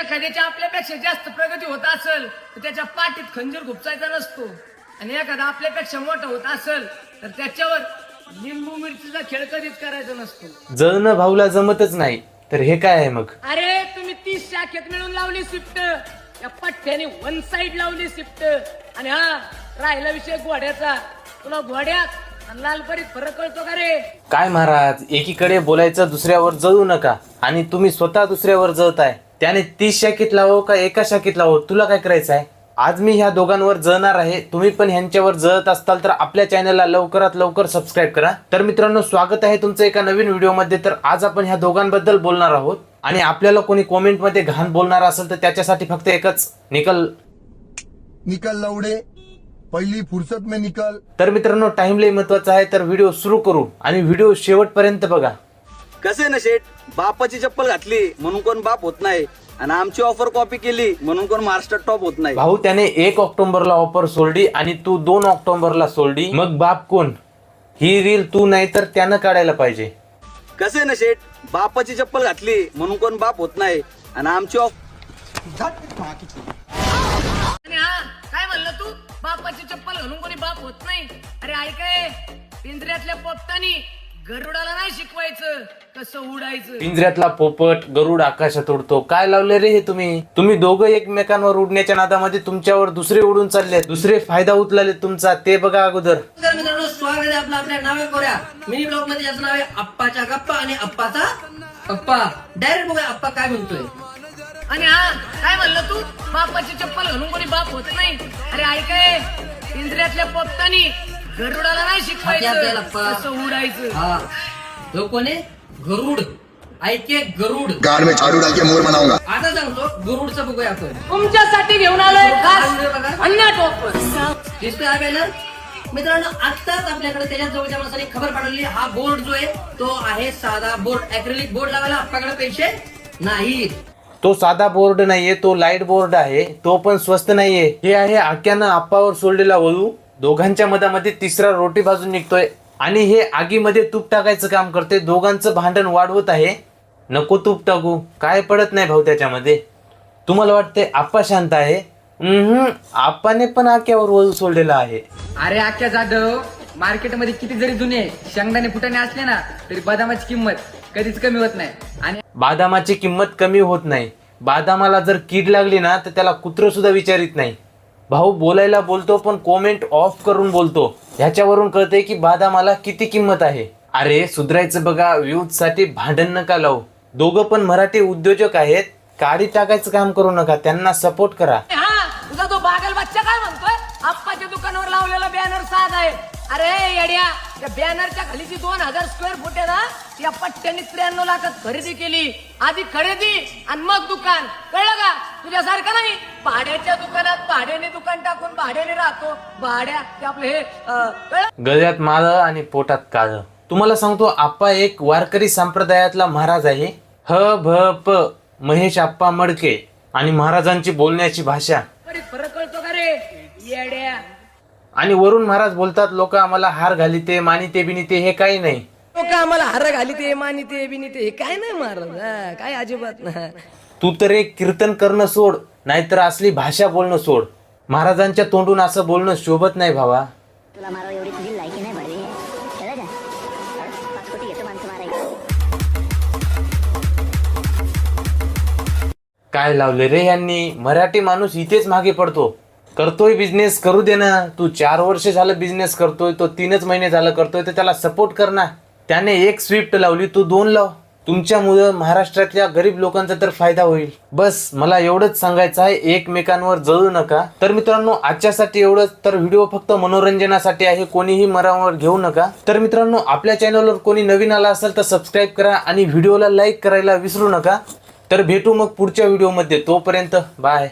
एखाद्याच्या आपल्यापेक्षा जास्त प्रगती होत असेल तर त्याच्या पाठीत खंजीर खुपसायचा नसतो. आणि एखादा आपल्यापेक्षा मोठा होत असेल तर त्याच्यावर लिंबू मिरचीचा खेळ कधीच करायचा नसतो. जळणं भाऊला जमतच नाही तर हे काय आहे मग? अरे तुम्ही तीस शाखेत मिळून लावली शिफ्ट. या पठ्ठ्याने वन साइड लावली शिफ्ट. आणि हा राहिला विषय घोड्याचा. तुला घोड्यात आणि लालपरीत फरक कळतो का रे? काय महाराज एकीकडे बोलायचं दुसऱ्यावर जळू नका. आणि तुम्ही स्वतः दुसऱ्यावर जळताय. त्याने तीस शाखेत लावो का एका शाखेत लावो? तुला काय करायचं आहे आज मी ह्या दोघांवर जळणार आहे. तुम्ही पण ह्यांच्यावर जळत असताल तर आपल्या चॅनलला लवकरात लवकर सबस्क्राईब करा. तर मित्रांनो स्वागत आहे तुमचं एका नवीन व्हिडिओमध्ये. तर आज आपण ह्या दोघांबद्दल बोलणार आहोत. आणि आपल्याला कोणी कॉमेंटमध्ये घाण बोलणार असेल तर त्याच्यासाठी फक्त एकच निकल. निकल लवडे पहिली फुर्सत में निकल. तर मित्रांनो टाइम लई महत्त्वाचा आहे. तर व्हिडिओ सुरू करू आणि व्हिडिओ शेवटपर्यंत बघा. कसे ना शेठ? बापाची चप्पल घातली म्हणून कोण बाप होत नाही. आणि आमची ऑफर कॉपी केली म्हणून कोण महाराष्ट्रात टॉप होत नाही. भाऊ त्याने एक ऑक्टोबरला ऑफर सोडली आणि तू दोन ऑक्टोबरला सोडली. मग बाप कोण? ही रील तू नाही तर त्यानं काढायला पाहिजे. कसे ना शेठ? बापाची चप्पल घातली म्हणून कोण बाप होत नाही. आणि आमची ऑफ आणि हा काय म्हणलं तू? बापाची चप्पल घालून कोणी बाप होत नाही? अरे ऐकाय पिंजऱ्यातल्या पोपटानी गरुडाला नाही शिकवायचं कसं उडायचं? पिंजऱ्यातला पोपट गरुड आकाशात उडतो. काय लावले रे हे तुम्ही? तुम्ही दोघं एकमेकांवर उडण्याच्या नादामध्ये तुमच्यावर दुसरे उडून चालले दुसरे फायदा उचलले तुमचा. ते बघा अगोदर. तर मित्रांनो स्वागत आहे आपलं आपल्या नावे कोऱ्या. मिनी ब्लॉगमध्ये याचं नाव आहे अप्पाच्या गप्पा आणि अप्पाचा अप्पा. डायरेक्ट बघा अप्पा काय म्हणतोय. आणि हा काय म्हणलं तू? बापाची चप्पल घालून कोणी बाप होत नाही. अरे ऐकाय पिंजऱ्यातल्या पोपटानी गरुडाला नाही शिकवायचं. द्यायला अप्पा. कसं उडायचं. हा. तो कोण आहे? गरुड. ऐके गरुड. गाड़ में झाड़ू डाल के मोर बनाऊंगा आता सांगतो गरुडचं बघूया आपण. तुमच्यासाठी घेऊन आलोय. खास दिसतोय हा बॅनर? मित्रांनो आत्ताच आपल्याकडे त्याच्या जवळच्या माणसाने खबर पाठवली. हा बोर्ड जो आहे तो आहे साधा बोर्ड. अॅक्रेलिक बोर्ड लावायला आपल्याकडे पैसे नाहीत. तो साधा बोर्ड नाहीये तो लाइट बोर्ड आहे. तो पण स्वस्त नाहीये. हे आहे आक्यानं आप्पावर सोडलेला वळू. दोघांच्या मधामध्ये तिसरा रोटी भाजून निघतोय. आणि हे आगीमध्ये तूप टाकायचं काम करते दोघांचं भांडण वाढवत आहे. नको तूप टाकू. काय पडत नाही भाऊ त्याच्यामध्ये. तुम्हाला वाटते आप्पा शांत आहे? आप्पाने पण आक्यावर वळू सोडलेला आहे. अरे आख्या जाधव मार्केटमध्ये किती जरी जुने शेंगदाणे फुटाणे असले ना तरी बदामाची किंमत कधीच कमी होत नाही. आणि बादामाची किंमत कमी होत नाही. बादामाला जर कीड लागली ना तर त्याला कुत्र सुद्धा विचारित नाही. भाऊ बोलायला बोलतो पण कॉमेंट ऑफ करून बोलतो. ह्याच्यावरून कळते की बादामाला किती किंमत आहे? अरे सुधरायचं बघा व्ह्यूजसाठी भांडण नका लावू. दोघं पण मराठी उद्योजक आहेत. काडी टाकायचं काम करू नका त्यांना सपोर्ट करा. हा तुझा तो बागल बच्चा काय म्हणतोय? आप्पाच्या दुकानावर लावलेला बॅनर साधा आहे. अरे येड्या त्या बॅनरच्या खाली जी दोन हजार स्क्वेअर फूट आहे ना त्या पट्ट्याने त्र्याण्णव लाखात खरेदी केली. आधी खरेदी आणि मग दुकान. कळलं का? तुझ्यासारखं नाही. भाड्याच्या दुकानात भाड्याने दुकान टाकून भाड्याने राहतो. भाड्या ते आपलं हे अं, कळलं गळ्यात माळ आणि पोटात काळ. तुम्हाला सांगतो आप्पा एक वारकरी संप्रदायातला महाराज आहे. ह भ प महेश आप्पा मडके आणि महाराजांची बोलण्याची भाषा. बरीच फरक कळतो का रे? येड्या. आणि वरून महाराज बोलतात लोक आम्हाला हार घालिते मानिते बिनिते हे काही नाही. लोक आम्हाला हार घाली ते मानी ते बिनी ते काय नाही महाराज? हा, काय अजिबात नाही. तू तर एक कीर्तन करणं सोड नाहीतर असली भाषा बोलणं सोड. महाराजांच्या तोंडून असं बोलणं शोभत नाही भावा. तुला मारो एवढी तुझी लायकी नाही भरली कळलं का पाच कोटी घेतो माणसं मारायचं काय लावले रे यांनी मराठी माणूस इथेच मागे पडतो. करतोय बिझनेस करू दे ना. तू चार वर्ष झालं बिझनेस करतोय तो तीनच महिने झालं करतोय तर त्याला सपोर्ट कर ना. त्याने एक स्विफ्ट लावली तू दोन लाव. तुमच्यामुळं महाराष्ट्रातल्या गरीब लोकांचा तर फायदा होईल. बस मला एवढंच सांगायचं आहे एकमेकांवर जळू नका. तर मित्रांनो आजच्यासाठी एवढंच. तर व्हिडिओ फक्त मनोरंजनासाठी आहे कोणीही मरावर घेऊ नका. तर मित्रांनो आपल्या चॅनलवर कोणी नवीन आला असेल तर सबस्क्राईब करा आणि व्हिडिओला लाईक करायला विसरू नका. तर भेटू मग पुढच्या व्हिडिओमध्ये तोपर्यंत बाय